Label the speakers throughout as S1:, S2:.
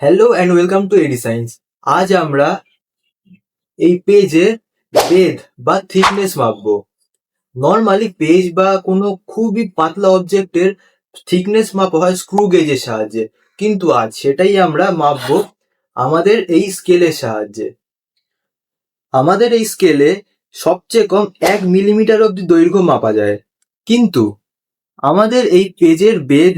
S1: Hello and welcome to AD science আজ আমরা এই পেজে বেদ বা থিকনেস মাপবো। নর্মালি পেজ বা কোনো খুবই পাতলা অবজেক্টের থিকনেস মাপা হয় স্ক্রু গেজের সাহায্যে। কিন্তু আজ সেটাই আমরা মাপবো আমাদের এই স্কেলের সাহায্যে। আমাদের এই স্কেলে সবচেয়ে কম এক মিলিমিটার অব্দি দৈর্ঘ্য মাপা যায়। কিন্তু আমাদের এই পেজের বেদ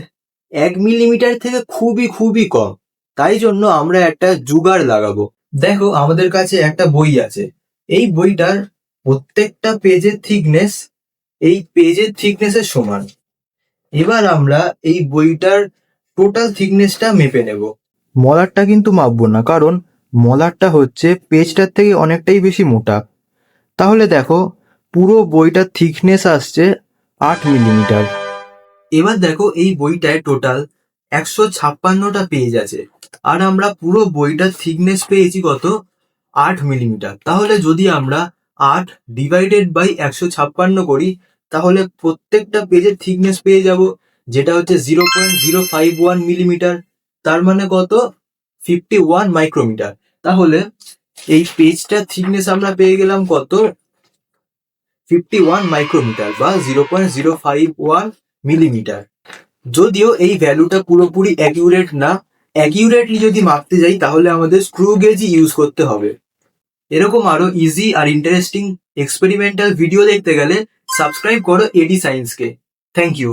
S1: এক মিলিমিটার থেকে খুবই খুবই কম। তাই জন্য আমরা একটা জুগাড় লাগাবো। দেখো, আমাদের কাছে একটা বই আছে। এই বইটার প্রত্যেকটা পেজের থিকনেস এই পেজের থিকনেসের সমান। এবার আমরা এই বইটার টোটাল থিকনেসটা মেপে নেব। মলারটা কিন্তু মাপবো না, কারণ মলারটা হচ্ছে পেজটার থেকে অনেকটাই বেশি মোটা। তাহলে দেখো, পুরো বইটার থিকনেস আসছে আট মিলিমিটার এবার দেখো, এই বইটায় টোটাল একশো ছাপ্পান্নটা পেজ আছে। আর আমরা পুরো বইটার থিকনেস পেয়েছি কত? আট মিলিমিটার তাহলে যদি আমরা আট ডিভাইডেড বাই একশো ছাপ্পান্ন করি, তাহলে প্রত্যেকটা পেজের থিকনেস পেয়ে যাব, যেটা হচ্ছে zero point zero five one millimetre তার মানে কত? ফিফটি ওয়ান মাইক্রোমিটার তাহলে এই পেজটার থিকনেস আমরা পেয়ে গেলাম কত? ফিফটি ওয়ান মাইক্রোমিটার বা zero point zero five one millimetre যদিও এই ভ্যালুটা পুরোপুরি অ্যাকিউরেট না অ্যাকিউরেটলি যদি মাপতে যাই, তাহলে আমাদের স্ক্রু গেজই ইউজ করতে হবে। এরকম আরও ইজি আর ইন্টারেস্টিং এক্সপেরিমেন্টাল ভিডিও দেখতে গেলে সাবস্ক্রাইব করো এডি সায়েন্সকে থ্যাংক ইউ